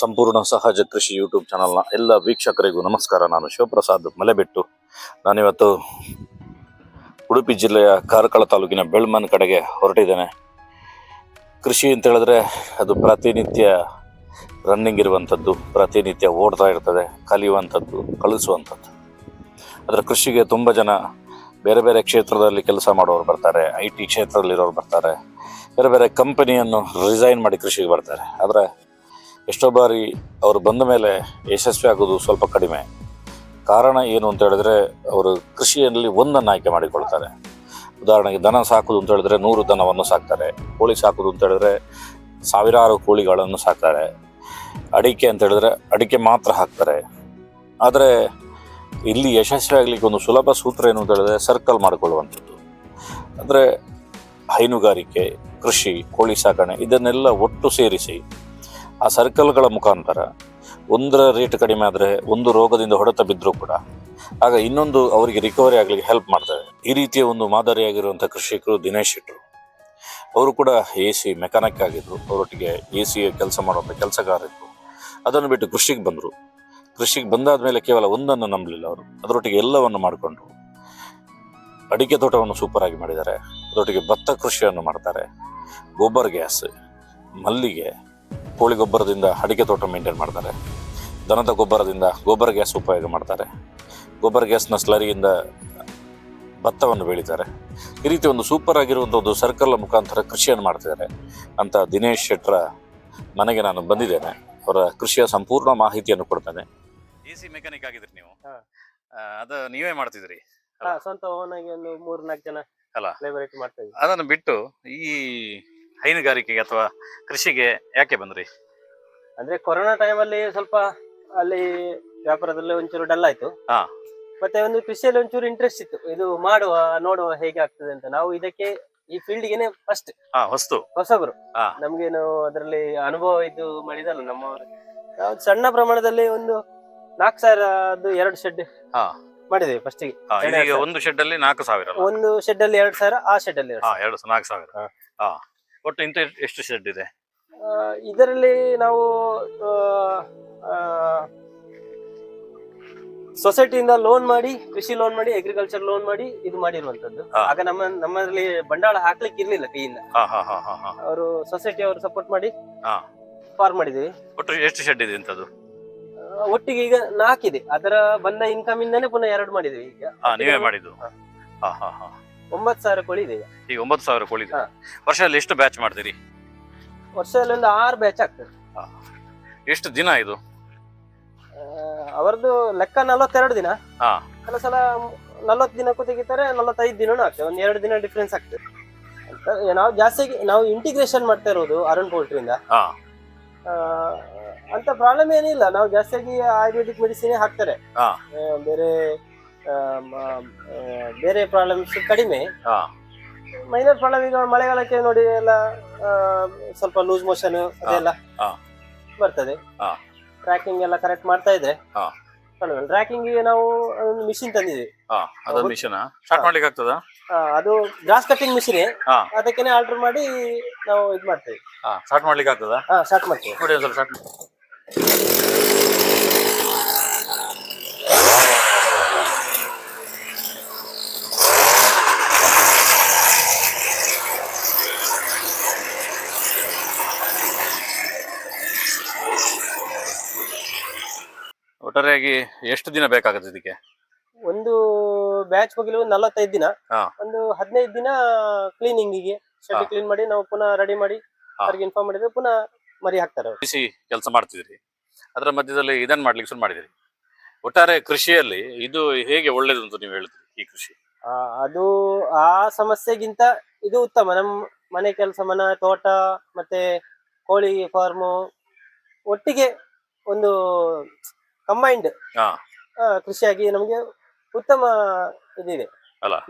ಸಂಪೂರ್ಣ ಸಹಜ ಕೃಷಿ ಯೂಟ್ಯೂಬ್ ಚಾನಲ್ನ ಎಲ್ಲ ವೀಕ್ಷಕರಿಗೂ ನಮಸ್ಕಾರ. ನಾನು ಶಿವಪ್ರಸಾದ್ ಮಲೆಬೆಟ್ಟು. ನಾನಿವತ್ತು ಉಡುಪಿ ಜಿಲ್ಲೆಯ ಕಾರ್ಕಳ ತಾಲೂಕಿನ ಬೆಳ್ಮನ್ ಕಡೆಗೆ ಹೊರಟಿದ್ದೇನೆ. ಕೃಷಿ ಅಂತ ಹೇಳಿದ್ರೆ ಅದು ಪ್ರತಿನಿತ್ಯ ರನ್ನಿಂಗ್ ಇರುವಂಥದ್ದು, ಪ್ರತಿನಿತ್ಯ ಓಡ್ತಾ ಇರ್ತದೆ, ಕಲಿಯುವಂಥದ್ದು ಕಳಿಸುವಂಥದ್ದು ಅದರ ಕೃಷಿಗೆ ತುಂಬ ಜನ ಬೇರೆ ಬೇರೆ ಕ್ಷೇತ್ರದಲ್ಲಿ ಕೆಲಸ ಮಾಡೋರು ಬರ್ತಾರೆ ಐ ಟಿ ಕ್ಷೇತ್ರದಲ್ಲಿರೋರು ಬರ್ತಾರೆ, ಬೇರೆ ಬೇರೆ ಕಂಪನಿಯನ್ನು ರಿಸೈನ್ ಮಾಡಿ ಕೃಷಿಗೆ ಬರ್ತಾರೆ. ಆದರೆ ಎಷ್ಟೋ ಬಾರಿ ಅವರು ಬಂದ ಮೇಲೆ ಯಶಸ್ವಿ ಆಗೋದು ಸ್ವಲ್ಪ ಕಡಿಮೆ. ಕಾರಣ ಏನು ಅಂತ ಹೇಳಿದ್ರೆ, ಅವರು ಕೃಷಿಯಲ್ಲಿ ಒಂದನ್ನು ಆಯ್ಕೆ ಮಾಡಿಕೊಳ್ತಾರೆ. ಉದಾಹರಣೆಗೆ ದನ ಸಾಕುದು ಅಂತ ಹೇಳಿದ್ರೆ ನೂರು ದನವನ್ನು ಸಾಕ್ತಾರೆ. ಕೋಳಿ ಸಾಕುದು ಅಂತ ಹೇಳಿದ್ರೆ ಸಾವಿರಾರು ಕೋಳಿಗಳನ್ನು ಸಾಕ್ತಾರೆ. ಅಡಿಕೆ ಅಂತ ಹೇಳಿದ್ರೆ ಅಡಿಕೆ ಮಾತ್ರ ಹಾಕ್ತಾರೆ. ಆದರೆ ಇಲ್ಲಿ ಯಶಸ್ವಿ ಆಗಲಿಕ್ಕೆ ಒಂದು ಸುಲಭ ಸೂತ್ರ ಏನು ಅಂತ ಹೇಳಿದ್ರೆ ಸರ್ಕಲ್ ಮಾಡಿಕೊಳ್ಳುವಂಥದ್ದು. ಅಂದರೆ ಹೈನುಗಾರಿಕೆ, ಕೃಷಿ, ಕೋಳಿ ಸಾಕಣೆ ಇದನ್ನೆಲ್ಲ ಒಟ್ಟು ಸೇರಿಸಿ ಆ ಸರ್ಕಲ್ಗಳ ಮುಖಾಂತರ ಒಂದರ ರೇಟ್ ಕಡಿಮೆ ಆದರೆ ಒಂದು ರೋಗದಿಂದ ಹೊಡೆತ ಬಿದ್ದರೂ ಕೂಡ ಆಗ ಇನ್ನೊಂದು ಅವರಿಗೆ ರಿಕವರಿ ಆಗಲಿಕ್ಕೆ ಹೆಲ್ಪ್ ಮಾಡ್ತಾರೆ. ಈ ರೀತಿಯ ಒಂದು ಮಾದರಿಯಾಗಿರುವಂಥ ಕೃಷಿಕರು ದಿನೇಶ್ ಶೆಟ್ಟರು ಅವರು ಕೂಡ ಎ ಸಿ ಮೆಕ್ಯಾನಿಕ್ ಆಗಿದ್ರು. ಅವರೊಟ್ಟಿಗೆ ಎ ಸಿ ಕೆಲಸ ಮಾಡುವಂಥ ಕೆಲಸಗಾರಿದ್ರು ಅದನ್ನು ಬಿಟ್ಟು ಕೃಷಿಗೆ ಬಂದರು. ಕೃಷಿಗೆ ಬಂದಾದ ಮೇಲೆ ಕೇವಲ ಒಂದನ್ನು ನಂಬಲಿಲ್ಲ ಅವರು. ಅದರೊಟ್ಟಿಗೆ ಎಲ್ಲವನ್ನು ಮಾಡಿಕೊಂಡ್ರು. ಅಡಿಕೆ ತೋಟವನ್ನು ಸೂಪರ್ ಆಗಿ ಮಾಡಿದ್ದಾರೆ. ಅದರೊಟ್ಟಿಗೆ ಭತ್ತ ಕೃಷಿಯನ್ನು ಮಾಡ್ತಾರೆ. ಗೋಬರ್ ಗ್ಯಾಸ್, ಮಲ್ಲಿಗೆ ಕೋಳಿ ಗೊಬ್ಬರದಿಂದ ಅಡಿಕೆ ತೋಟ ಮೇಂಟೈನ್ ಮಾಡ್ತಾರೆ. ದನದ ಗೊಬ್ಬರದಿಂದ ಗೊಬ್ಬರ ಗ್ಯಾಸ್ ಉಪಯೋಗ ಮಾಡ್ತಾರೆ. ಗೊಬ್ಬರ ಗ್ಯಾಸ್ನ ಸ್ಲರಿಯಿಂದ ಭತ್ತವನ್ನು ಬೆಳೀತಾರೆ. ಈ ರೀತಿ ಒಂದು ಸೂಪರ್ ಆಗಿರುವಂಥ ಒಂದು ಸರ್ಕಲ್ ಮುಖಾಂತರ ಕೃಷಿಯನ್ನು ಮಾಡ್ತಿದ್ದಾರೆ. ಅಂತ ದಿನೇಶ್ ಶೆಟ್ರ ಮನೆಗೆ ನಾನು ಬಂದಿದ್ದೇನೆ. ಅವರ ಕೃಷಿಯ ಸಂಪೂರ್ಣ ಮಾಹಿತಿಯನ್ನು ಕೊಡ್ತೇನೆ. ಎ ಸಿ ಮೆಕ್ಯಾನಿಕ್ ಆಗಿದ್ರಿ ನೀವು. ಅದು ನೀವೇ ಮಾಡ್ತಿದ್ರಿ ಹಾ, ಸ್ವಂತ ಓನ್ ಆಗಿ ಒಂದು ಮೂರ್ನಾಲ್ಕು ಜನ ಅಲ್ಲ. ಲೇಬರ್ ಮಾಡ್ತಾ ಅದನ್ನು ಬಿಟ್ಟು ಈ ಹೈನುಗಾರಿಕೆಗೆ ಅಥವಾ ಕೃಷಿಗೆ ಯಾಕೆ ಬಂದ್ರಿ ಅಂದ್ರೆ ಕೊರೋನಾ ಟೈಮಲ್ಲಿ ಸ್ವಲ್ಪ ಅಲ್ಲಿ ವ್ಯಾಪಾರದಲ್ಲಿ ಒಂಚೂರು ಡಲ್ ಆಯ್ತು ಹಾ. ಮತ್ತೆ ಒಂದು ಕೃಷಿಯಲ್ಲಿ ಒಂಚೂರು ಇಂಟ್ರೆಸ್ಟ್ ಇತ್ತು ಇದು ಮಾಡುವ ನೋಡುವ ಹೇಗೆ ಆಗ್ತದೆ ಅಂತ ನಾವು ಇದಕ್ಕೆ ಈ ಫೀಲ್ಡ್ ಗೆನೆ ಫಸ್ಟ್ ಹಾ ಹೊಸ್ತು ಹೊಸಬರು ಹಾ. ನಮ್ಗೇನು ಅದರಲ್ಲಿ ಅನುಭವ ಇದು ಮಾಡಿದಲ್ಲ ನಮ್ಮವರು ನಾವು ಸಣ್ಣ ಪ್ರಮಾಣದಲ್ಲಿ ಒಂದು ನಾಲ್ಕು ಸಾವಿರದ್ದು ಎರಡು ಶೆಡ್ ಹಾ. ಮಾಡಿದ್ದೇವೆ ಫಸ್ಟಿಗೆ ಹಾ, ಇದೀಗ ಒಂದು ಶೆಡ್ ಅಲ್ಲಿ ನಾಲ್ಕು ಸಾವಿರ ಅಲ್ಲ? ಒಂದು ಶೆಡ್ ಅಲ್ಲಿ ಎರಡು ಸಾವಿರ ಆ ಶೆಡ್ ಅಲ್ಲಿ ಎರಡು ಹಾ ಸಾವಿರ. ಎರಡು ನಾಲ್ಕು ಸಾವಿರ ಹಾ. ಹಾ ಒಟ್ಟು ಇಂತ ಎಷ್ಟು ಶೆಡ್ ಇದೆ? ಇದರಲ್ಲಿ ನಾವು ಸೊಸೈಟಿಯಿಂದ ಲೋನ್ ಮಾಡಿ ಕೃಷಿ ಲೋನ್ ಮಾಡಿ ಅಗ್ರಿಕಲ್ಚರ್ ಲೋನ್ ಮಾಡಿ ಇದು ಮಾಡಿರುವಂತದ್ದು ಆಗ ನಮ್ಮ ನಮ್ಮಲ್ಲಿ ಬಂಡವಾಳ ಹಾಕ್ಲಿಕ್ಕೆ ಇರ್ಲಿಲ್ಲ ಕೈಯಿಂದ. ಅವರು ಸೊಸೈಟಿ ಅವರು ಸಪೋರ್ಟ್ ಮಾಡಿ ಹಾ. ಫಾರ್ಮ್ ಮಾಡಿದ್ದೀವಿ. ಒಟ್ಟು ಎಷ್ಟು ಶೆಡ್ ಇದೆ ಆ, ಒಟ್ಟಿಗೆ ಈಗ ನಾಕಿದೆ ಅದರ ಬಂದ ಇನ್ಕಮ್ ಇಂದಾನೆ ಪುನಃ ಎರಡು ಮಾಡಿದ್ದೀವಿ ಈಗ. ನೀವೇ ಮಾಡಿದ್ದು. ಹಾ ಹಾ ಹಾ. ಒಂಬತ್ತು ಸಾವಿರ ಕೋಳಿ ಇದೆ ಈಗ. ಈಗ ಒಂಬತ್ತು ಸಾವಿರ ಕೋಳಿ ಇದೆ. ಹಾ. ವರ್ಷದಲ್ಲಿ ಎಷ್ಟು ಬ್ಯಾಚ್ ಮಾಡ್ತೀರಿ? ವರ್ಷದಲ್ಲಿ ಒಂದು ಆರು ಬ್ಯಾಚ್ ಆಗ್ತದೆ. ಎಷ್ಟು ದಿನ ಇದು? ಆ, ಅವರದ್ದು ಲೆಕ್ಕ ನಲವತ್ತೆರಡು ದಿನ. ಹಾ. ಕೆಲವು ಸಲ ನಲವತ್ತು ದಿನಕ್ಕೂ ತೆಗಿತಾರೆ ನಲವತ್ತೈದು ದಿನನೂ ಆಗ್ತದೆ. ಒಂದ್ ಎರಡು ದಿನ ಡಿಫ್ರೆನ್ಸ್ ಆಗ್ತದೆ. ಅಂತ ನಾವು ಜಾಸ್ತಿ ನಾವು ಇಂಟಿಗ್ರೇಷನ್ ಮಾಡ್ತಾ ಇರೋದು ಅರುಣ್ ಪೋಲ್ಟ್ರಿಯಿಂದ ಹಾ. ಅಂತ ಪ್ರಾಬ್ಲಮ್ ಏನಿಲ್ಲ. ನಾವು ಜಾಸ್ತಿಯಾಗಿ ಆಯುರ್ವೇದಿಕ್ ಮೆಡಿಸಿನ್ ಹಾಕ್ತಾರೆ. ಹಾ. ಆ, ಬೇರೆ ಬೇರೆ ಪ್ರಾಬ್ಲಮ್ಸ್ ಕಡಿಮೆ. ಹಾ. ಮೈನರ್ ಪ್ರಾಬ್ಲಮ್ ಈಗ ಮಳೆಗಾಲಕ್ಕೆ ನೋಡಿ ಎಲ್ಲ ಆ, ಸ್ವಲ್ಪ ಲೂಸ್ ಮೋಷನ್ ಅದೆಲ್ಲ ಹಾ. ಬರ್ತದೆ. ಹಾ. ಟ್ರ್ಯಾಕಿಂಗ್ ಎಲ್ಲ ಕರೆಕ್ಟ್ ಮಾಡ್ತಾ ಇದ್ರೆ ಹಾ. ಟ್ರ್ಯಾಕಿಂಗ್ ನಾವು ಒಂದು ಮಿಷಿನ್ ತಂದಿದ್ದೀವಿ. ಹಾ. ಮಿಷನ್ ಸ್ಟಾರ್ಟ್ ಮಾಡ್ಲಿಕ್ಕೆ ಆಗ್ತದಾ? ಆ, ಅದು ಗ್ರಾಸ್ ಕಟ್ಟಿಂಗ್ ಮಿಷಿನ್ ಹಾ. ಅದಕ್ಕೆ ಆರ್ಡರ್ ಮಾಡಿ ನಾವು ಇದು ಮಾಡ್ತೇವೆ ಹಾ ಸ್ಟಾರ್ಟ್ ಮಾಡ್ಲಿಕ್ಕೆ ಆಗ್ತದಾ? ಹಾ ಸ್ಟಾರ್ಟ್ ಮಾಡ್ತೇವೆ. ನೋಡಿ ಸ್ವಲ್ಪ ಸ್ಟಾರ್ಟ್ ಒಟ್ಟಾರೆಯಾಗಿ ಎಷ್ಟು ದಿನ ಬೇಕಾಗುತ್ತೆ ಇದಕ್ಕೆ? ಒಂದು ಬ್ಯಾಚ್ ಬಗ್ಗೆ ನಲವತ್ತೈದು ದಿನ. ಹಾ. ಒಂದು ಹದಿನೈದು ದಿನ ಕ್ಲೀನಿಂಗಿಗೆ ಶೆಡ್ ಹಾ. ಕ್ಲೀನ್ ಮಾಡಿ ನಾವು ಪುನಃ ರೆಡಿ ಮಾಡಿ ಹಾ. ಅವ್ರಿಗೆ ಇನ್ಫಾರ್ಮ್ ಮಾಡಿದ್ರೆ ಪುನಃ ಮರಿ ಹಾಕ್ತಾರೆ ಬಿಸಿ ಕೆಲಸ ಮಾಡ್ತಿದ್ರಿ. ಅದರ ಮಧ್ಯದಲ್ಲಿ ಇದನ್ನ ಮಾಡ್ಲಿಕ್ಕೆ ಶುರು ಮಾಡಿದಿರಿ. ಒಟ್ಟಾರೆ ಕೃಷಿಯಲ್ಲಿ ಇದು ಹೇಗೆ ಒಳ್ಳೇದು ಅಂತ ನೀವು ಹೇಳಿದ್ರಿ ಈ ಕೃಷಿ? ಆ, ಅದು ಆ ಸಮಸ್ಯೆಗಿಂತ ಇದು ಉತ್ತಮ. ನಮ್ ಮನೆ ಕೆಲಸ ಮನ ತೋಟ ಮತ್ತೆ ಕೋಳಿ ಫಾರ್ಮು ಒಟ್ಟಿಗೆ ಒಂದು ಕಂಬೈಂಡ್. ಕೃಷಿಯಾಗಿ ನಮಗೆ ಉತ್ತಮ ಇದಿದೆ?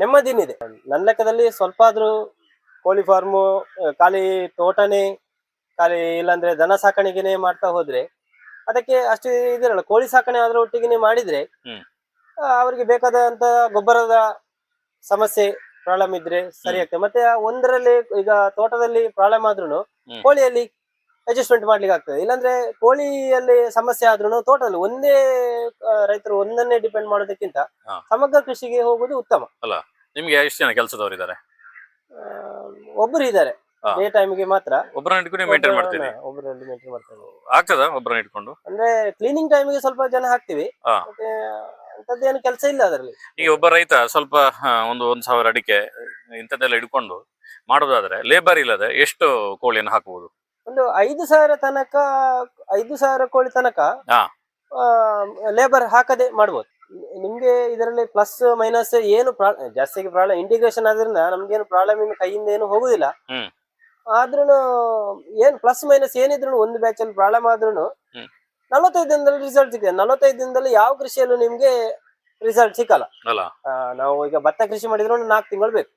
ನೆಮ್ಮದಿನಿದೆ. ನನ್ನ ಲೆಕ್ಕದಲ್ಲಿ ಸ್ವಲ್ಪ ಆದ್ರೂ ಕೋಳಿ ಫಾರ್ಮು ಖಾಲಿ ತೋಟನೇ ಖಾಲಿ ಇಲ್ಲಾಂದ್ರೆ ದನ ಸಾಕಾಣಿಕೆನೆ ಮಾಡ್ತಾ ಹೋದ್ರೆ ಅದಕ್ಕೆ ಅಷ್ಟು ಇದಿರಲ್ಲ. ಕೋಳಿ ಸಾಕಣೆ ಆದ್ರೂ ಒಟ್ಟಿಗೆ ಮಾಡಿದ್ರೆ ಅವರಿಗೆ ಬೇಕಾದಂತ ಗೊಬ್ಬರದ ಸಮಸ್ಯೆ ಪ್ರಾಬ್ಲಮ್ ಇದ್ರೆ ಸರಿ ಆಗ್ತದೆ. ಮತ್ತೆ ಒಂದರಲ್ಲಿ ಈಗ ತೋಟದಲ್ಲಿ ಪ್ರಾಬ್ಲಮ್ ಆದ್ರೂ. ಕೋಳಿಯಲ್ಲಿ ಅಡ್ಜಸ್ಟ್ಮೆಂಟ್ ಮಾಡ್ಲಿಕ್ಕೆ ಆಗ್ತದೆ. ಇಲ್ಲಾಂದ್ರೆ ಕೋಳಿಯಲ್ಲಿ ಸಮಸ್ಯೆ ಆದ್ರೂ ತೋಟದಲ್ಲಿ ಒಂದೇ ರೈತರು ಒಂದನ್ನೇ ಡಿಪೆಂಡ್ ಮಾಡೋದಕ್ಕಿಂತ ಸಮಗ್ರ ಕೃಷಿಗೆ ಹೋಗುದು ಉತ್ತಮ. ನಿಮ್ಗೆ ಎಷ್ಟು ಜನ ಕೆಲಸದವರು ಇದ್ದಾರೆ? ಒಬ್ಬರು ಒಬ್ರು ಇದ್ದಾರೆ. ಡೇ ಟೈಮ್ಗೆ ಮಾತ್ರ. ಒಬ್ಬರನ್ನ ಇಟ್ಕೊಂಡು ಮೇಂಟೈನ್ ಮಾಡ್ತೀರಿ? ಒಬ್ಬರಲ್ಲಿ ಮೇಂಟೈನ್ ಆಗ್ತದ ಒಬ್ಬರನ್ನ ಇಟ್ಕೊಂಡು? ಅಂದ್ರೆ ಕ್ಲೀನಿಂಗ್ ಟೈಮ್ಗೆ ಸ್ವಲ್ಪ ಜನ ಹಾಕ್ತಿವಿ. ಮತ್ತೆ ಅಂತದ್ದೇನು ಕೆಲಸ ಇಲ್ಲ ಅದರಲ್ಲಿ. ಈಗ ಒಬ್ಬ ರೈತ ಸ್ವಲ್ಪ ಒಂದು ಒಂದ್ ಸಾವಿರ ಅಡಿಕೆ ಇಂಥದ್ದೆಲ್ಲ ಇಟ್ಕೊಂಡು ಮಾಡೋದಾದ್ರೆ ಲೇಬರ್ ಇಲ್ಲದೆ ಎಷ್ಟು ಕೋಳಿಯನ್ನು ಹಾಕಬಹುದು ಒಂದು ಐದು ಸಾವಿರ ತನಕ ಐದು ಸಾವಿರ ಕೋಳಿ ತನಕ. ಲೇಬರ್ ಹಾಕದೆ ಮಾಡ್ಬೋದು. ನಿಮ್ಗೆ ಇದರಲ್ಲಿ ಪ್ಲಸ್ ಮೈನಸ್ ಏನು ಜಾಸ್ತಿ ಪ್ರಾಬ್ಲಮ್ ಇಂಟಿಗ್ರೇಷನ್ ಆದ್ರಿಂದ ನಮ್ಗೇನು ಪ್ರಾಬ್ಲಮ್ ಇನ್ನು ಕೈಯಿಂದ ಏನು ಹೋಗುದಿಲ್ಲ. ಆದ್ರೂ ಏನ್ ಪ್ಲಸ್ ಮೈನಸ್ ಏನಿದ್ರು ಒಂದು ಬ್ಯಾಚ್ ಅಲ್ಲಿ ಪ್ರಾಬ್ಲಮ್ ಆದ್ರೂ. ನಲವತ್ತೈದು ದಿನದಲ್ಲಿ ರಿಸಲ್ಟ್ ಸಿಗ್ತದೆ. ನಲವತ್ತೈದು ದಿನದಲ್ಲಿ ಯಾವ ಕೃಷಿಯಲ್ಲೂ ನಿಮ್ಗೆ ರಿಸಲ್ಟ್ ಸಿಕ್ಕಲ್ಲ. ನಾವು ಈಗ ಭತ್ತ ಕೃಷಿ ಮಾಡಿದ್ರು ನಾಲ್ಕು ತಿಂಗಳು ಬೇಕು.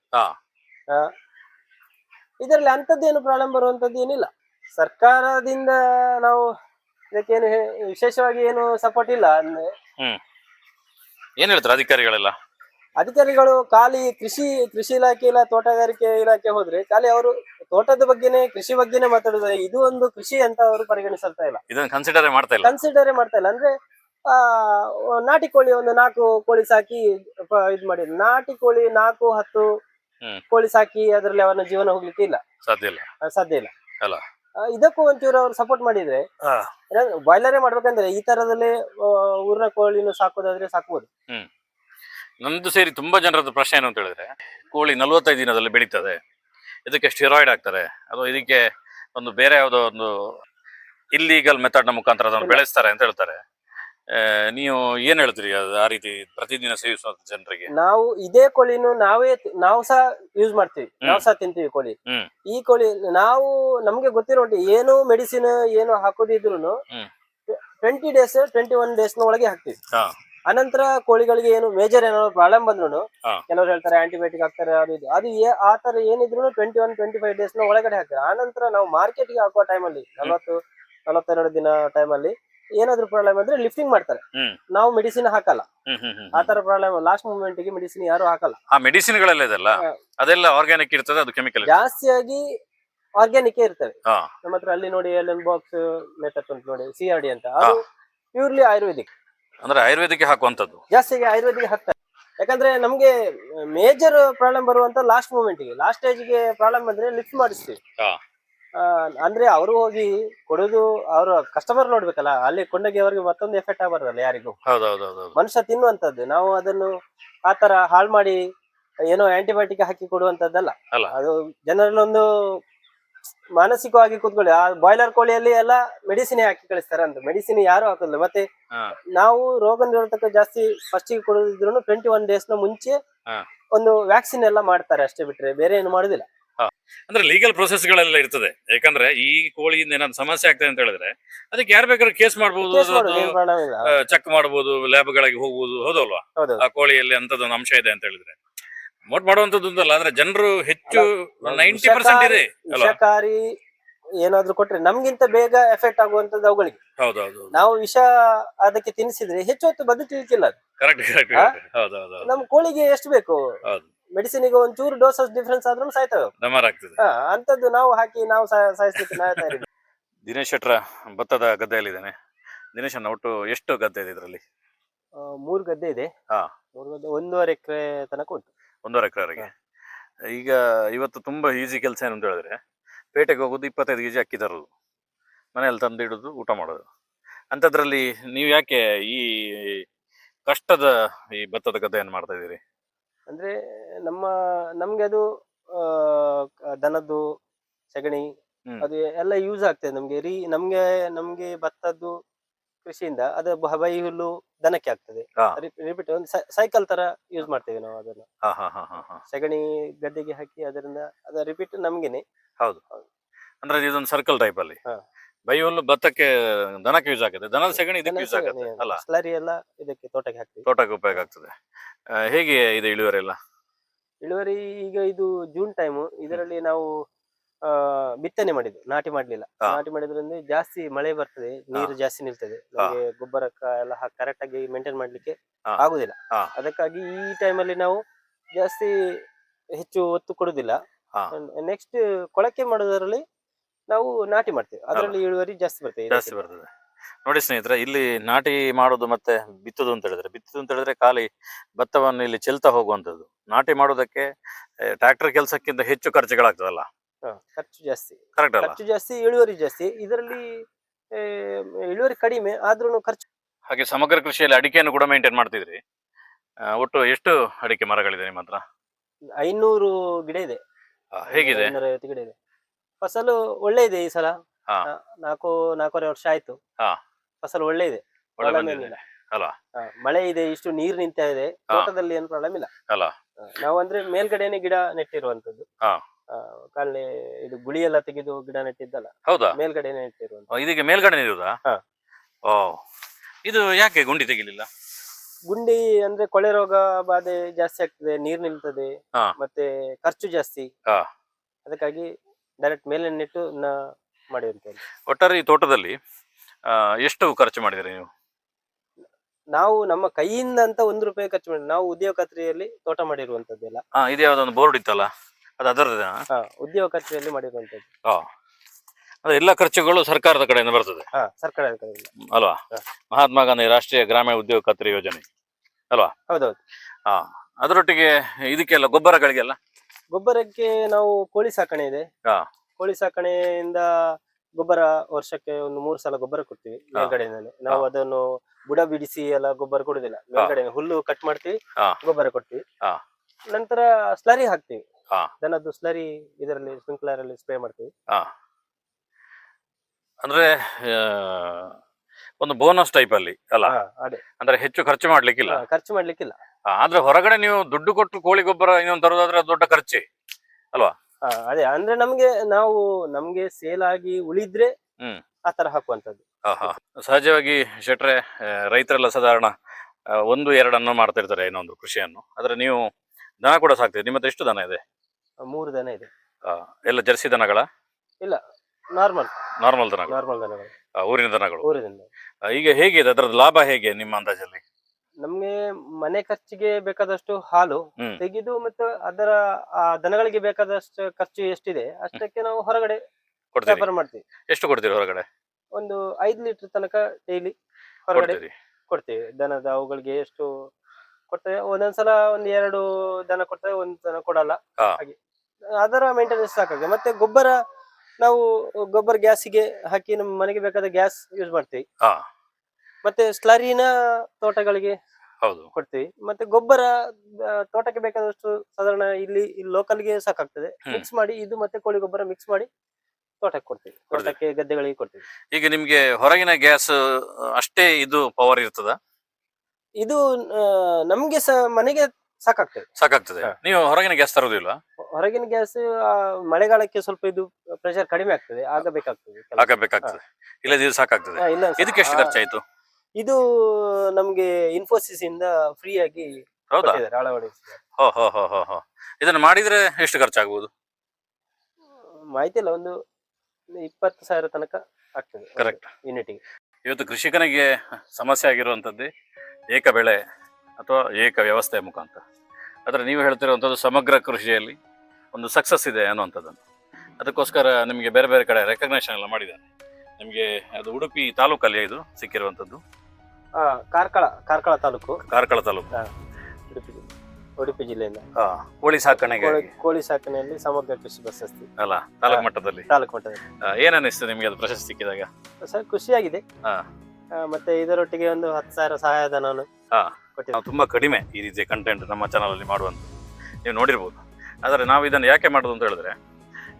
ಇದರಲ್ಲಿ ಅಂತದ್ದೇನು ಪ್ರಾಬ್ಲಮ್ ಬರುವಂತದ್ದು ಏನಿಲ್ಲ. ಸರ್ಕಾರದಿಂದ ನಾವು ಇದಕ್ಕೇನು ಹೇ- ವಿಶೇಷವಾಗಿ ಏನು ಸಪೋರ್ಟ್ ಇಲ್ಲ. ಅಂದ್ರೆ ಏನ್ ಹೇಳ್ತಾರೆ ಅಧಿಕಾರಿಗಳೆಲ್ಲ? ಅಧಿಕಾರಿಗಳು ಖಾಲಿ ಕೃಷಿ ಕೃಷಿ ಇಲಾಖೆ ಇಲ್ಲ ತೋಟಗಾರಿಕೆ ಇಲಾಖೆ ಹೋದ್ರೆ ಖಾಲಿ ಅವರು ತೋಟದ ಬಗ್ಗೆನೇ ಕೃಷಿ ಬಗ್ಗೆನೇ ಮಾತಾಡಿದ್ರೆ ಇದು ಒಂದು ಕೃಷಿ ಅಂತ ಅವರು ಪರಿಗಣಿಸ್ತಾ ಇಲ್ಲ. ಇದನ್ನ ಕನ್ಸಿಡರ್ ಮಾಡ್ತಾ ಇಲ್ಲ. ಕನ್ಸಿಡರ್ ಮಾಡ್ತಾ ಇಲ್ಲ. ಅಂದ್ರೆ ಆ ನಾಟಿ ಕೋಳಿ ಒಂದು ನಾಲ್ಕು ಕೋಳಿ ಸಾಕಿ ಇದು ಇದ್ ಮಾಡಿ ನಾಟಿ ಕೋಳಿ ನಾಲ್ಕು ಹತ್ತು ಹ್ಮ್. ಕೋಳಿ ಸಾಕಿ ಅದರಲ್ಲಿ ಅವನ ಜೀವನ ಹೋಗ್ಲಿಕ್ಕೆ ಇಲ್ಲ. ಸಾಧ್ಯ ಇಲ್ಲ. ಸಾಧ್ಯ ಇಲ್ಲ. ಅಲ್ಲ. ಇದಕ್ಕೂ ಒಂಚೂರು ಅವ್ರು ಸಪೋರ್ಟ್ ಮಾಡಿದ್ರೆ. ಬಾಯ್ಲರೇ ಮಾಡ್ಬೇಕಂದ್ರೆ ಈ ತರದಲ್ಲಿ ಊರಿನ ಕೋಳಿನ ಸಾಕೋದಾದ್ರೆ ಸಾಕ್ಬೋದು. ನಂದು ಸೇರಿ ತುಂಬಾ ಜನರದ್ದು ಪ್ರಶ್ನೆ ಏನು ಅಂತ ಹೇಳಿದ್ರೆ ಕೋಳಿ ನಲವತ್ತೈದು ದಿನದಲ್ಲಿ ಬೆಳೀತದೆ. ಇದಕ್ಕೆ ಸ್ಟಿರಾಯ್ಡ್ ಆಗ್ತಾರೆ ಅಥವಾ ಇದಕ್ಕೆ ಒಂದು ಬೇರೆ ಯಾವುದೋ ಒಂದು ಇಲ್ಲಿಗಲ್ ಮೆಥಡ್ನ ಮುಖಾಂತರ ಅದನ್ನು. ಬೆಳೆಸ್ತಾರೆ ಅಂತ ಹೇಳ್ತಾರೆ. ನೀವು ಏನ್ ಹೇಳ್ತೀರಿ? ಅದು ಆ ರೀತಿ ಪ್ರತಿದಿನ ಸೇವಿಸುವ ಜನರಿಗೆ? ನಾವು ಇದೇ ಕೋಳಿನು ನಾವೇ ನಾವು ಸಹ ಯೂಸ್ ಮಾಡ್ತೀವಿ. ನಾವು ಸಹ ತಿಂತೀವಿ ಕೋಳಿ. ಈ ಕೋಳಿ ನಾವು ನಮ್ಗೆ ಗೊತ್ತಿರೋ ಏನು ಮೆಡಿಸಿನ್ ಏನು ಹಾಕೋದಿದ್ರು. ಟ್ವೆಂಟಿ ಡೇಸ್ ಟ್ವೆಂಟಿ ಒನ್ ಡೇಸ್ನ ಒಳಗೆ ಹಾಕ್ತಿವಿ. ಅನಂತರ ಕೋಳಿಗಳಿಗೆ ಏನು ಮೇಜರ್ ಏನಾದ್ರು ಪ್ರಾಬ್ಲಮ್ ಬಂದ್ರು. ಕೆಲವರು ಹೇಳ್ತಾರೆ ಆಂಟಿಬಯೋಟಿಕ್ ಹಾಕ್ತಾರೆ ಅದು ಇದು. ಅದು ಆ ತರ ಏನಿದ್ರು ಟ್ವೆಂಟಿ ಒನ್ ಟ್ವೆಂಟಿ ಫೈವ್ ಡೇಸ್ನ ಒಳಗಡೆ ಹಾಕ್ತಾರೆ ಆನಂತರ ನಾವು ಮಾರ್ಕೆಟ್ಗೆ ಹಾಕುವ ಟೈಮಲ್ಲಿ ನಲವತ್ತು ನಲವತ್ತೆರಡು ದಿನ ಟೈಮಲ್ಲಿ ಏನಾದ್ರು ಪ್ರಾಬ್ಲಮ್ ಅಂದ್ರೆ ಲಿಫ್ಟಿಂಗ್ ಮಾಡ್ತಾರೆ. ನಾವು ಮೆಡಿಸಿನ್ ಹಾಕಲ್ಲ. ಆತರ ಪ್ರಾಬ್ಲಮ್ ಲಾಸ್ಟ್ ಮೂಮೆಂಟ್ಗೆ ಮೆಡಿಸಿನ್ ಯಾರು ಹಾಕಲ್ಲ. ಆ ಮೆಡಿಸಿನ್ ಗಳೆಲ್ಲ ಇದೆಲ್ಲ ಅದೆಲ್ಲ ಆರ್ಗ್ಯಾನಿಕ್ ಇರ್ತದೆ ಅದು ಕೆಮಿಕಲ್ ಜಾಸ್ತಿಯಾಗಿ ಆರ್ಗ್ಯಾನಿಕ್ ಇರ್ತವೆ. ನಮ್ಮ ಹತ್ರ ಅಲ್ಲಿ ನೋಡಿ ಅಲ್ಲಿ ಬಾಕ್ಸ್ ಮೆಥಡ್ ಅಂತ ನೋಡಿ ಸಿ ಆರ್ ಡಿ ಅಂತ. ಅದು ಪ್ಯೂರ್ಲಿ ಆಯುರ್ವೇದಿಕ್ ಅಂದ್ರೆ ಆಯುರ್ವೇದಿಕ್ ಹಾಕುವಂತದ್ದು ಜಾಸ್ತಿ ಆಯುರ್ವೇದಿಕ್ ಹಾಕ್ತಾರೆ. ಯಾಕಂದ್ರೆ ನಮ್ಗೆ ಮೇಜರ್ ಪ್ರಾಬ್ಲಮ್ ಬರುವಂತ ಲಾಸ್ಟ್ ಮೂಮೆಂಟ್ಗೆ. ಲಾಸ್ಟ್ ಸ್ಟೇಜ್ಗೆ ಪ್ರಾಬ್ಲಮ್ ಬಂದ್ರೆ ಲಿಫ್ಟ್ ಮಾಡಿಸ್ತೀವಿ. ಅಂದ್ರೆ ಅವರು ಹೋಗಿ ಕೊಡೋದು ಅವ್ರ ಕಸ್ಟಮರ್ ನೋಡ್ಬೇಕಲ್ಲ ಅಲ್ಲಿ ಕೊಂಡೋಗಿ ಅವ್ರಿಗೆ ಮತ್ತೊಂದು ಎಫೆಕ್ಟ್ ಆಗಬಾರ್ದಲ್ಲ ಯಾರಿಗೂ. ಹೌದೌದೌದು ಮನುಷ್ಯ ತಿನ್ನುವಂತದ್ದು ನಾವು ಅದನ್ನು ಆತರ ಹಾಳು ಮಾಡಿ ಏನೋ ಆಂಟಿಬಯೋಟಿಕ್ ಹಾಕಿ ಕೊಡುವಂತದ್ದಲ್ಲ ಅಲ್ಲ. ಅದು ಜನರಲ್ಲೊಂದು ಮಾನಸಿಕವಾಗಿ ಕೂತ್ಕೊಳ್ಳಿ ಆ ಬಾಯ್ಲರ್ ಕೋಳಿಯಲ್ಲಿ ಎಲ್ಲ ಮೆಡಿಸಿನ್ ಹಾಕಿ ಕಳಿಸ್ತಾರೆ ಅಂತ ಮೆಡಿಸಿನ್ ಯಾರು ಹಾಕೋದಿಲ್ಲ. ಮತ್ತೆ ನಾವು ರೋಗ ನಿರೋಧಕ ಜಾಸ್ತಿ ಫಸ್ಟ್ ಕೊಡೋದಿದ್ರು ಟ್ವೆಂಟಿ ಒನ್ ಡೇಸ್ನ ಮುಂಚೆ ಒಂದು ವ್ಯಾಕ್ಸಿನ್ ಎಲ್ಲ ಮಾಡ್ತಾರೆ ಅಷ್ಟೇ ಬಿಟ್ರೆ ಬೇರೆ ಏನು ಮಾಡುದಿಲ್ಲ. ಅಂದ್ರೆ ಲೀಗಲ್ ಪ್ರೊಸೆಸ್ ಗಳೆಲ್ಲ ಇರ್ತದೆ. ಯಾಕಂದ್ರೆ ಈ ಕೋಳಿಯಿಂದ ಏನಾದ್ರು ಸಮಸ್ಯೆ ಆಗ್ತದೆ ಅಂತ ಹೇಳಿದ್ರೆ ಅದಕ್ಕೆ ಯಾರು ಬೇಕಾದ್ರೂ ಕೇಸ್ ಮಾಡಬಹುದು ಚೆಕ್ ಮಾಡಬಹುದು ಲ್ಯಾಬ್ ಗಳಿಗೆ ಹೋಗುವುದು ಹೌದಲ್ವಾ? ಹೌದು ಆ ಕೋಳಿಯಲ್ಲಿ ಅಂತದೊಂದು ಅಂಶ ಇದೆ ಅಂತ ಹೇಳಿದ್ರೆ. ಮೋಟ್ ಮಾಡುವಂತದ್ದು ಒಂದಲ್ಲ ಆದ್ರೆ ಜನರು ಹೆಚ್ಚು ನೈಂಟಿ ಪರ್ಸೆಂಟ್ ಇದೆ ವಿಷಕಾರಿ ಏನಾದ್ರು ಕೊಟ್ರೆ ನಮ್ಗಿಂತ ಬೇಗ ಎಫೆಕ್ಟ್ ಆಗುವಂತದ್ದು ಅವುಗಳಿಗೆ. ಹೌದೌದು ನಾವು ವಿಷ ಅದಕ್ಕೆ ತಿನ್ನಿಸಿದ್ರೆ ಹೆಚ್ಚು ಹೊತ್ತು ಬದುಕಲಿಕ್ಕಿಲ್ಲ ಕರೆಕ್ಟ್ ಕರೆಕ್ಟ್ ಹಾ? ಹೌದೌದು ನಮ್ ಕೋಳಿಗೆ ಎಷ್ಟು ಬೇಕು? ಹೌದು. ಮೆಡಿಸಿನ್ಗೆ ಒಂಚೂರು ಡೋಸಸ್ ಡಿಫ್ರೆನ್ಸ್ ಆದ್ರೂ ಸಾಯ್ತವೆ. ಡಮಾರ್ ಆಗ್ತದೆ. ಹಾ ಅಂತದ್ದು ನಾವು ಹಾಕಿ ನಾವು ಸಾಯ- ಸಾಯಿಸ್ಲಿಕ್ಕೆ ದಿನೇಶ್ ಶೆಟ್ರ ಭತ್ತದ ಗದ್ದೆಯಲ್ಲಿದ್ದಾನೆ. ದಿನೇಶ್ ಅಣ್ಣ ಒಟ್ಟು ಎಷ್ಟು ಗದ್ದೆ ಇದೆ ಇದರಲ್ಲಿ? ಮೂರು ಗದ್ದೆ ಇದೆ. ಹಾ. ಮೂರು ಗದ್ದೆ ಒಂದೂವರೆ ಎಕರೆ ತನಕ ಉಂಟು. ಒಂದೂವರೆ ಎಕರೆವರೆಗೆ. ಈಗ ಇವತ್ತು ತುಂಬಾ ಈಸಿ ಕೆಲಸ ಏನು ಅಂತ ಹೇಳಿದ್ರೆ ಪೇಟೆಗೆ ಹೋಗೋದು ಇಪ್ಪತ್ತೈದು ಕೆಜಿ ಅಕ್ಕಿ ತರೋದು. ಮನೆಯಲ್ಲಿ ತಂದು ಇಡೋದು ಊಟ ಮಾಡೋದು. ಅಂಥದ್ರಲ್ಲಿ ನೀವು ಯಾಕೆ ಈ ಕಷ್ಟದ ಈ ಭತ್ತದ ಗದ್ದೆಯನ್ನು ಮಾಡ್ತಾ ಇದ್ದೀರಿ? ಅಂದ್ರೆ ನಮ್ಮ ನಮ್ಗೆ ಅದು ಆ, ದನದ್ದು ಸಗಣಿ ಹ್ಮ್. ಅದು ಎಲ್ಲ ಯೂಸ್ ಆಗ್ತದೆ ನಮ್ಗೆ. ರೀ ನಮ್ಗೆ ನಮ್ಗೆ ಭತ್ತದ್ದು ಕೃಷಿಯಿಂದ ಅದು ಬ- ಬೈ ಹುಲ್ಲು ದನಕ್ಕೆ ಆಗ್ತದೆ. ಹಾ. ರಿಪೀಟ್ ಒಂದು ಸೈಕಲ್ ತರ ಯೂಸ್ ಮಾಡ್ತೇವೆ ನಾವು ಅದನ್ನ. ಹಾ ಹಾ ಹಾ ಹಾ ಹಾ. ಸಗಣಿ ಗದ್ದೆಗೆ ಹಾಕಿ ಅದರಿಂದ ಅದ ರಿಪೀಟ್ ನಮ್ಗೆನೆ. ಹೌದು. ಅಂದ್ರೆ ಇದೊಂದು ಸರ್ಕಲ್ ಟೈಪ್ ಅಲ್ಲಿ. ಹಾ. ಬೈ ಹುಲ್ಲು ಭತ್ತಕ್ಕೆ ದನಕ್ಕೆ ಯೂಸ್ ಆಗುತ್ತೆ. ದನದ ಸಗಣಿ ಇದಕ್ಕೆ ಯೂಸ್ ಆಗುತ್ತೆ ಅಲ್ಲ? ಸ್ಲರಿ ಎಲ್ಲ ಇದಕ್ಕೆ ತೋಟಕ್ಕೆ ಹಾಕ್ತೀವಿ. ತೋಟಕ್ಕೆ ಉಪಯೋಗ ಆಗ್ತದೆ. ಆ, ಹೇಗೆ ಇದೆ ಇಳುವರಿ ಎಲ್ಲ? ಇಳುವರಿ ಈಗ ಇದು ಜೂನ್ ಟೈಮು ಇದರಲ್ಲಿ ನಾವು ಆ ಬಿತ್ತನೆ ಮಾಡಿದ್ವಿ ನಾಟಿ ಮಾಡ್ಲಿಲ್ಲ. ಹಾ. ನಾಟಿ ಮಾಡಿದ್ರಿಂದ ಜಾಸ್ತಿ ಮಳೆ ಬರ್ತದೆ ನೀರು ಜಾಸ್ತಿ ನಿಲ್ತದೆ. ನಮಗೆ ಗೊಬ್ಬರ ಕ- ಎಲ್ಲ ಕರೆಕ್ಟ್ ಆಗಿ ಮೇಂಟೈನ್ ಮಾಡ್ಲಿಕ್ಕೆ ಹಾ. ಆಗುದಿಲ್ಲ. ಹಾ. ಅದಕ್ಕಾಗಿ ಈ ಟೈಮಲ್ಲಿ ನಾವು ಜಾಸ್ತಿ ಹೆಚ್ಚು ಒತ್ತು ಕೊಡುದಿಲ್ಲ. ಹಾ. ನೆಕ್ಸ್ಟ್ ಕೊಳಕೆ ಮಾಡೋದರಲ್ಲಿ ನಾವು ನಾಟಿ ಮಾಡ್ತೇವೆ. ಅದರಲ್ಲಿ ಇಳುವರಿ ಜಾಸ್ತಿ ಬರ್ತದೆ ಜಾಸ್ತಿ ಬರ್ತದೆ. ನೋಡಿ ಸ್ನೇಹಿತರೆ ಇಲ್ಲಿ ನಾಟಿ ಮಾಡೋದು ಮತ್ತೆ ಬಿತ್ತುದು ಅಂತ ಹೇಳಿದ್ರೆ ಬಿತ್ತುದು ಅಂತ ಹೇಳಿದ್ರೆ ಖಾಲಿ ಭತ್ತವನ್ನು ಇಲ್ಲಿ ಚೆಲ್ತಾ ಹೋಗುವಂತದ್ದು ನಾಟಿ ಮಾಡೋದಕ್ಕೆ ಟ್ರ್ಯಾಕ್ಟರ್ ಕೆಲಸಕ್ಕಿಂತ ಹೆಚ್ಚು ಖರ್ಚುಗಳಾಗ್ತದಲ್ಲ? ಖರ್ಚು ಜಾಸ್ತಿ. ಕರೆಕ್ಟ್ ಅಲ್ಲ? ಖರ್ಚು ಜಾಸ್ತಿ ಇಳುವರಿ ಜಾಸ್ತಿ. ಇದರಲ್ಲಿ ಇಳುವರಿ ಕಡಿಮೆ ಆದ್ರೂ ಖರ್ಚು. ಹಾಗೆ ಸಮಗ್ರ ಕೃಷಿಯಲ್ಲಿ ಅಡಿಕೆಯನ್ನು ಕೂಡ ಮೇಂಟೈನ್ ಮಾಡ್ತಿದ್ರಿ. ಒಟ್ಟು ಎಷ್ಟು ಅಡಿಕೆ ಮರಗಳಿದೆ ನಿಮ್ಮ ಹತ್ರ? ಐನೂರು ಗಿಡ ಇದೆ. ಹೇಗಿದೆ? ಗಿಡ ಇದೆ. ಫಸಲು ಒಳ್ಳೆ ಇದೆ ಈ ಸಲ ಹಾ. ನಾಲ್ಕು ನಾಲ್ಕೂವರೆ ವರ್ಷ ಆಯ್ತು ಹಾ. ಫಸಲು ಒಳ್ಳೆ ಇದೆ ಒಳ್ಳೆ problem ಬಂದಿದೆ ಏನಿಲ್ಲ. ಅಲ್ವಾ ಮಳೆ ಇದೆ ಇಷ್ಟು ನೀರು ನಿಂತ ಇದೆ ಹಾ. ತೋಟದಲ್ಲಿ ಏನು ಪ್ರಾಬ್ಲಮ್ ಇಲ್ಲ ಅಲ್ಲ ಆ, ನಾವು ಅಂದ್ರೆ ಮೇಲ್ಗಡೆನೆ ಗಿಡ ನೆಟ್ಟಿರುವಂತದ್ದು ಹಾ. ಇದು ಗುಳಿ ಎಲ್ಲ ತೆಗೆದು ಗಿಡ ನೆಟ್ಟಿದ್ದಲ್ಲ ಹೌದಾ ಮೇಲ್ಗಡೆನೆ ನೆಟ್ಟಿರುವಂತ ಇದೀಗ ಮೇಲ್ಗಡೆ ಇರುವುದಾ ಹಾ. ಓ ಇದು ಯಾಕೆ ಗುಂಡಿ ತೆಗಿಲಿಲ್ಲ ಗುಂಡಿ ಅಂದ್ರೆ ಕೊಳೆ ರೋಗ ಬಾಧೆ ಜಾಸ್ತಿ ಆಗ್ತದೆ ನೀರ್ ನಿಲ್ತದೆ ಹಾ. ಮತ್ತೆ ಖರ್ಚು ಜಾಸ್ತಿ ಹಾ. ಅದಕ್ಕಾಗಿ ಡೈರೆಕ್ಟ್ ಮೇಲೆ ನೆಟ್ಟು ನಾ ಒಟ್ಟಾರೆ ಈ ತೋಟದಲ್ಲಿ ಆ, ಎಷ್ಟು ಖರ್ಚು ಮಾಡಿದ್ರಿ ನೀವು? ನಾವು ನಮ್ಮ ಕೈಯಿಂದ ಅಂತ ಒಂದು ರೂಪಾಯಿ ಖರ್ಚು ಮಾಡಿ ನಾವು ಉದ್ಯೋಗ ಖಾತ್ರಿಯಲ್ಲಿ ತೋಟ ಮಾಡಿರುವಂತದ್ದೆಲ್ಲ ಇದು ಯಾವ್ದೊಂದು ಬೋರ್ಡ್ ಇತ್ತಲ್ಲ? ಅದು ಅದರದೇ ಹಾ ಉದ್ಯೋಗ ಖಾತ್ರಿಯಲ್ಲಿ ಮಾಡಿರುವಂತದ್ದು ಅಂದ್ರೆ ಎಲ್ಲ ಖರ್ಚುಗಳು ಸರ್ಕಾರದ ಕಡೆಯಿಂದ ಬರ್ತದೆ? ಹಾ ಸರ್ಕಾರದ ಕಡೆಯಿಂದ. ಅಲ್ವಾ? ಹಾ. ಮಹಾತ್ಮ ಗಾಂಧಿ ರಾಷ್ಟ್ರೀಯ ಗ್ರಾಮೀಣ ಉದ್ಯೋಗ ಖಾತ್ರಿ ಯೋಜನೆ. ಅಲ್ವಾ? ಹೌದೌದು. ಹಾ. ಅದರೊಟ್ಟಿಗೆ ಇದಕ್ಕೆಲ್ಲ ಗೊಬ್ಬರಗಳಿಗೆಲ್ಲ? ಗೊಬ್ಬರಕ್ಕೆ ನಾವು ಕೋಳಿ ಸಾಕಣೆ ಇದೆ. ಹಾ. ಕೋಳಿ ಸಾಕಣೆಯಿಂದ ಗೊಬ್ಬರ ವರ್ಷಕ್ಕೆ ಒಂದು ಮೂರು ಸಲ ಗೊಬ್ಬರ ಕೊಡ್ತೀವಿ ಮೇಲ್ಗಡೆಯಿಂದಲೇ. ನಾವು ಅದನ್ನು ಬುಡ ಬಿಡಿಸಿ ಎಲ್ಲ ಗೊಬ್ಬರ ಕೊಡುದಿಲ್ಲ ಮೇಲ್ಗಡೆ ಹುಲ್ಲು ಕಟ್ ಮಾಡ್ತೀವಿ ಹಾ. ಗೊಬ್ಬರ ಕೊಡ್ತೀವಿ. ಹಾ. ನಂತರ ಸ್ಲರಿ ಹಾಕ್ತೀವಿ. ಹಾ. ದನದ್ದು ಸ್ಲರಿ ಇದರಲ್ಲಿ ಸ್ಪ್ರಿಂಕ್ಲರ್ ಅಲ್ಲಿ ಸ್ಪ್ರೇ ಮಾಡ್ತೀವಿ. ಅಂದ್ರೆ ಆ, ಒಂದು ಬೋನಸ್ ಟೈಪ್ ಅಲ್ಲಿ ಅಲ್ಲ? ಹಾ, ಅದೇ. ಅಂದ್ರೆ ಹೆಚ್ಚು ಖರ್ಚು ಮಾಡ್ಲಿಕ್ಕಿಲ್ಲ? ಹಾ, ಖರ್ಚು ಮಾಡ್ಲಿಕ್ಕಿಲ್ಲ. ಆದ್ರೆ ಹೊರಗಡೆ ನೀವು ದುಡ್ಡು ಕೊಟ್ಟು ಕೋಳಿ ಗೊಬ್ಬರ ಇನ್ನೊಂದು ತರೋದಾದ್ರೆ ದೊಡ್ಡ ಖರ್ಚೆ ಅಲ್ವಾ? ಅದೇ ಅಂದ್ರೆ ನಮ್ಗೆ ನಾವು ನಮ್ಗೆ ಸೇಲ್ ಆಗಿ ಉಳಿದ್ರೆ. ಆ ತರ ಹಾಕುವಂತದ್ದು. ಸಹಜವಾಗಿ ಶೆಟ್ರೆ ರೈತರೆಲ್ಲ ಸಾಧಾರಣ ಒಂದು ಎರಡನ್ನು ಮಾಡ್ತಾ ಇರ್ತಾರೆ ಇನ್ನೊಂದು ಕೃಷಿಯನ್ನು. ಆದ್ರೆ ನೀವು ದನ ಕೂಡ ಸಾಕ್ತೀರಿ. ನಿಮ್ಮ ಎಷ್ಟು ದನ ಇದೆ? ಮೂರು ದನ ಇದೆ. ಎಲ್ಲ ಜರ್ಸಿ ದನಗಳ? ನಾರ್ಮಲ್ ನಾರ್ಮಲ್ ದನಗಳು. ನಾರ್ಮಲ್ ದನಗಳು. ಊರಿನ ದನಗಳು. ಊರಿನ ಈಗ ಹೇಗಿದೆ? ಅದರ ಲಾಭ ಹೇಗೆ ನಿಮ್ಮ ಅಂದಾಜಲ್ಲಿ? ನಮ್ಗೆ ಮನೆ ಖರ್ಚಿಗೆ ಬೇಕಾದಷ್ಟು ಹಾಲು ಹ್ಮ್. ತೆಗೆದು ಮತ್ತು ಅದರ ಆ ದನಗಳಿಗೆ ಬೇಕಾದಷ್ಟು ಖರ್ಚು ಎಷ್ಟಿದೆ ಅಷ್ಟಕ್ಕೆ ನಾವು ಹೊರಗಡೆ ಕೊಡ್ತೀರಿ? ವ್ಯಾಪಾರ ಮಾಡ್ತೀವಿ. ಎಷ್ಟು ಕೊಡ್ತೀರಿ ಹೊರಗಡೆ? ಒಂದು ಐದು ಲೀಟರ್ ತನಕ ಡೈಲಿ ಹೊರಗಡೆ ಕೊಡ್ತೀರಿ. ಕೊಡ್ತೀವಿ. ದನದ ಅವುಗಳಿಗೆ ಎಷ್ಟು ಕೊಡ್ತೇವೆ? ಒಂದೊಂದ್ಸಲ ಒಂದ್ ಎರಡು ದನ ಕೊಡ್ತೇವೆ ಒಂದ್ ದನ ಕೊಡಲ್ಲ. ಹಾ. ಹಾಗೆ. ಅದರ ಮೇಂಟೆನೆನ್ಸ್ ಸಾಕಾಗಿದೆ ಮತ್ತೆ ಗೊಬ್ಬರ ನಾವು ಗೊಬ್ಬರ ಗ್ಯಾಸಿಗೆ ಹಾಕಿ ನಮ್ಮ ಮನೆಗೆ ಬೇಕಾದ ಗ್ಯಾಸ್ ಯೂಸ್ ಮಾಡ್ತೀವಿ. ಹಾ. ಮತ್ತೆ ಸ್ಲರಿನ ತೋಟಗಳಿಗೆ ಹೌದು. ಕೊಡ್ತೀವಿ. ಮತ್ತೆ ಗೊಬ್ಬರ ಆ, ತೋಟಕ್ಕೆ ಬೇಕಾದಷ್ಟು ಸಾಧಾರಣ ಇಲ್ಲಿ ಲೋಕಲ್ಗೆ ಸಾಕಾಗ್ತದೆ. ಮಿಕ್ಸ್ ಮಾಡಿ ಇದು ಮತ್ತೆ ಕೋಳಿ ಗೊಬ್ಬರ ಮಿಕ್ಸ್ ಮಾಡಿ ತೋಟಕ್ಕೆ ಕೊಡ್ತೀವಿ. ಕೊಡ್ತೀವಿ. ತೋಟಕ್ಕೆ ಗದ್ದೆಗಳಿಗೆ ಕೊಡ್ತೀವಿ. ಈಗ ನಿಮ್ಗೆ ಹೊರಗಿನ ಗ್ಯಾಸ್ ಅಷ್ಟೇ ಇದು ಪವರ್ ಇರ್ತದ? ಇದು ಆ, ನಮ್ಗೆ ಸಹ ಮನೆಗೆ ಸಾಕಾಗ್ತದೆ. ಸಾಕಾಗ್ತದೆ. ಹಾ. ನೀವು ಹೊರಗಿನ ಗ್ಯಾಸ್ ತರೋದಿಲ್ಲ ಹೊರಗಿನ ಗ್ಯಾಸ್ ಮಳೆಗಾಲಕ್ಕೆ ಸ್ವಲ್ಪ ಇದು ಪ್ರೆಷರ್ ಕಡಿಮೆ ಆಗ್ತದೆ. ಆಗಬೇಕಾಗ್ತದೆ ಕೆಲಸ. ಹಾಕಬೇಕಾಗ್ತದೆ ಇಲ್ಲದಿದ್ರೆ ಸಾಕಾಗ್ತದೆ. ಹಾ, ಇಲ್ಲ ಇದಕ್ಕೆ ಎಷ್ಟು ಖರ್ಚಾಯ್ತು? ಇದು ನಮ್ಗೆ ಇನ್ಫೋಸಿಸ್ ಇಂದ ಫ್ರೀ ಆಗಿ ಹೌದಾ? ಕೊಟ್ಟಿದ್ದಾರೆ, ಅಳವಡಿಸಿದ್ದಾರೆ ಹೋ ಹೋ ಹೋ ಹೋ ಹೋ. ಇದನ್ನ ಮಾಡಿದ್ರೆ ಎಷ್ಟು ಖರ್ಚಾಗ್ಬೋದು? ಮಾಹಿತಿ ಇಲ್ಲ ಒಂದು ಇಪ್ಪತ್ತು ಸಾವಿರ ತನಕ ಆಗ್ತದೆ Correct. ಯೂನಿಟಿಗೆ ಇವತ್ತು ಕೃಷಿಕನಿಗೆ ಸಮಸ್ಯೆ ಆಗಿರುವಂಥದ್ದು ಏಕ ಬೆಳೆ ಅಥವಾ ಏಕ ವ್ಯವಸ್ಥೆಯ ಮುಖಾಂತರ. ಆದರೆ ನೀವು ಹೇಳ್ತಿರುವಂಥದ್ದು ಸಮಗ್ರ ಕೃಷಿಯಲ್ಲಿ ಒಂದು ಸಕ್ಸಸ್ ಇದೆ ಅನ್ನುವಂಥದ್ದನ್ನು. ಅದಕ್ಕೋಸ್ಕರ ನಿಮಗೆ ಬೇರೆ ಬೇರೆ ಕಡೆ ರೆಕಗ್ನೇಷನ್ ಎಲ್ಲ ಮಾಡಿದ್ದಾರೆ. ನಿಮಗೆ ಅದು ಉಡುಪಿ ತಾಲೂಕಲ್ಲಿ ಇದು ಸಿಕ್ಕಿರುವಂಥದ್ದು. ಕಾರ್ಕಳ ಕಾರ್ಕಳ ತಾಲೂಕು. ಕಾರ್ಕಳ ತಾಲೂಕು. ಉಡುಪಿ ಉಡುಪಿ ಜಿಲ್ಲೆಯಿಂದ. ಹಾ, ಕೋಳಿ ಸಾಕಣೆಗೆ. ಕೋಳಿ- ಕೋಳಿ ಸಾಕಣೆಯಲ್ಲಿ ಸಮಗ್ರ ಕೃಷಿ ಪ್ರಶಸ್ತಿ. ಅಲ್ಲ ತಾಲೂಕು. ಮಟ್ಟದಲ್ಲಿ. ತಾಲೂಕು ಮಟ್ಟದಲ್ಲಿ. ಆ, ಏನ್ ಅನ್ನಿಸ್ತು ನಿಮಗೆ ಅದು ಪ್ರಶಸ್ತಿ ಸಿಕ್ಕಿದಾಗ? ಸರ್ ಖುಷಿಯಾಗಿದೆ. ಹಾ. ಆ, ಮತ್ತೆ ಇದರೊಟ್ಟಿಗೆ ಒಂದು ಹತ್ತು ಸಾವಿರ ಸಹಾಯ ಹಾ. ಕೊಟ್ಟಿದ್ದಾರೆ ನಾವು ತುಂಬಾ ಕಡಿಮೆ ಈ ರೀತಿಯ ಕಂಟೆಂಟ್ ನಮ್ಮ ಚಾನಲಲ್ಲಿ ಮಾಡುವಂಥದ್ದು. ನೀವು ನೋಡಿರ್ಬೋದು. ಆದರೆ ನಾವು ಇದನ್ನು ಯಾಕೆ ಮಾಡೋದು ಅಂತ ಹೇಳಿದ್ರೆ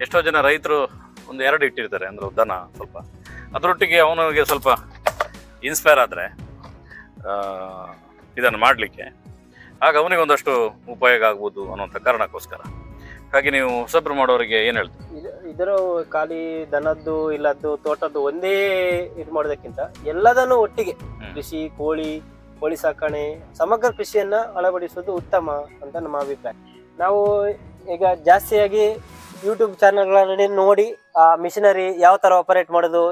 ಎಷ್ಟೋ ಜನ ರೈತರು ಒಂದು ಎರಡು ಇಟ್ಟಿರ್ತಾರೆ ಅಂದ್ರೆ ದನ ಸ್ವಲ್ಪ. ಅದರೊಟ್ಟಿಗೆ ಅವನಿಗೆ ಸ್ವಲ್ಪ ಇನ್ಸ್ಪೈರ್ ಆದರೆ ಇದನ್ನು ಮಾಡಲಿಕ್ಕೆ ಆಗ ಅವನಿಗೆ ಒಂದಷ್ಟು ಉಪಯೋಗ ಆಗ್ಬೋದು ಅನ್ನೋಂಥ ಕಾರಣಕ್ಕೋಸ್ಕರ. ಹಾಗೆ ನೀವು ಹೊಸಬ್ರು ಮಾಡೋರಿಗೆ ಏನು ಹೇಳ್ತೀವಿ ಇದು- ಇದರ ಖಾಲಿ ದನದ್ದು ಇಲ್ಲದ್ದು ತೋಟದ್ದು ಒಂದೇ ಇದು ಮಾಡೋದಕ್ಕಿಂತ ಎಲ್ಲದನ್ನು ಒಟ್ಟಿಗೆ ಕೃಷಿ ಕೋಳಿ ಕೋಳಿ ಸಾಕಣೆ ಸಮಗ್ರ ಕೃಷಿಯನ್ನ ಅಳವಡಿಸುವುದು ಉತ್ತಮ ಅಂತ ನಮ್ಮ ಅಭಿಪ್ರಾಯ. ನಾವು ಈಗ ಜಾಸ್ತಿಯಾಗಿ ಯೂಟ್ಯೂಬ್ ಚಾನಲ್ಗಳಲ್ಲಿ ನೋಡಿ ಆ ಮಿಷಿನರಿ ಯಾವ ತರ ಆಪರೇಟ್ ಮಾಡೋದು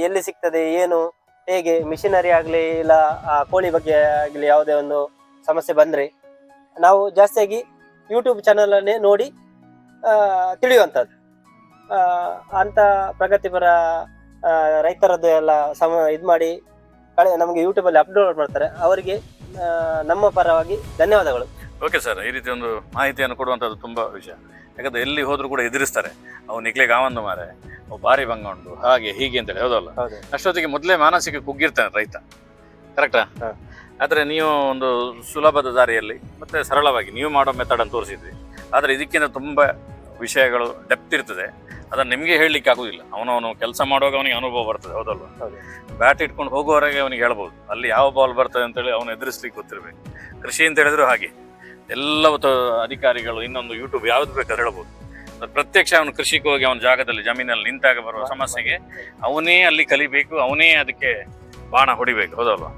ಎಲ್ಲಿ ಸಿಗ್ತದೆ ಏನು ಹೇಗೆ ಮಿಷಿನರಿ ಆಗಲಿ ಇಲ್ಲ, ಆ, ಕೋಳಿ ಬಗ್ಗೆ ಆಗಲಿ ಯಾವುದೇ ಒಂದು ಸಮಸ್ಯೆ ಬಂದರೆ ನಾವು ಜಾಸ್ತಿಯಾಗಿ ಯೂಟ್ಯೂಬ್ ಚಾನಲನ್ನೇ ನೋಡಿ ತಿಳಿಯುವಂಥದ್ದು. ಅಂಥ ಪ್ರಗತಿಪರ ರೈತರದ್ದು ಎಲ್ಲ ಸಮ, ಇದು ಮಾಡಿ ಕಳೆ, ನಮಗೆ ಯೂಟ್ಯೂಬಲ್ಲಿ ಅಪ್ಲೋಡ್ ಮಾಡ್ತಾರೆ. ಅವರಿಗೆ ನಮ್ಮ ಪರವಾಗಿ ಧನ್ಯವಾದಗಳು. ಓಕೆ ಸರ್ ಈ ರೀತಿ ಒಂದು ಮಾಹಿತಿಯನ್ನು ಕೊಡುವಂಥದ್ದು ತುಂಬ ವಿಷಯ. ಯಾಕಂದ್ರೆ ಎಲ್ಲಿ ಹೋದರೂ ಕೂಡ ಎದುರಿಸ್ತಾರೆ. ಅವ್ನು ನಿಕ್ಲೆ ಗಾವಂದು ಮಾರೆ ಅವು ಭಾರಿ ಭಂಗ ಉಂಟು ಹಾಗೆ ಹೀಗೆ ಅಂತೇಳಿ ಹೌದಲ್ಲ? ಹೌದು. ಅಷ್ಟೊತ್ತಿಗೆ ಮೊದಲೇ ಮಾನಸಿಕ ಕುಗ್ಗಿರ್ತಾನೆ ರೈತ. ಕರೆಕ್ಟಾ. ಆದರೆ ನೀವು ಒಂದು ಸುಲಭದ ದಾರಿಯಲ್ಲಿ ಮತ್ತೆ ಸರಳವಾಗಿ ನೀವು ಮಾಡೋ ಮೆಥಡ್ ತೋರಿಸಿದ್ವಿ ಆದರೆ ಇದಕ್ಕಿಂತ ತುಂಬ ವಿಷಯಗಳು ಡೆಪ್ತ್ ಇರ್ತದೆ. ಅದನ್ನು ನಿಮಗೆ ಹೇಳಲಿಕ್ಕೆ ಆಗೋದಿಲ್ಲ. ಅವನವನು ಕೆಲಸ ಮಾಡುವಾಗ ಅವನಿಗೆ ಅನುಭವ ಬರ್ತದೆ ಹೌದಲ್ವ? ಬ್ಯಾಟ್ ಇಟ್ಕೊಂಡು ಹೋಗುವವರೆಗೆ ಅವನಿಗೆ ಹೇಳ್ಬೋದು. ಅಲ್ಲಿ ಯಾವ ಬಾಲ್ ಬರ್ತದೆ ಅಂತೇಳಿ ಅವನು ಎದುರಿಸ್ಲಿಕ್ಕೆ ಗೊತ್ತಿರಬೇಕು. ಕೃಷಿ ಅಂತ ಹೇಳಿದ್ರು ಹಾಗೆ. ಎಲ್ಲವೂ ತ- ಅಧಿಕಾರಿಗಳು ಇನ್ನೊಂದು ಯೂಟ್ಯೂಬ್ ಯಾವ್ದು ಬೇಕಾದ್ರೆ ಹೇಳ್ಬೋದು. ಪ್ರತ್ಯಕ್ಷ ಅವನು ಕೃಷಿಗೆ ಹೋಗಿ ಅವನ ಜಾಗದಲ್ಲಿ ಜಮೀನಲ್ಲಿ ನಿಂತಾಗ ಬರುವ ಸಮಸ್ಯೆಗೆ ಅವನೇ ಅಲ್ಲಿ ಕಲಿಬೇಕು, ಅವನೇ ಅದಕ್ಕೆ ಬಾಣ ಹೊಡಿಬೇಕು ಹೌದಲ್ವಾ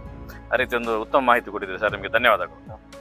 ಆ ರೀತಿ ಒಂದು ಉತ್ತಮ ಮಾಹಿತಿ ಕೊಟ್ಟಿದ್ದೀರಿ ಸರ್, ನಿಮಗೆ ಧನ್ಯವಾದಗಳು.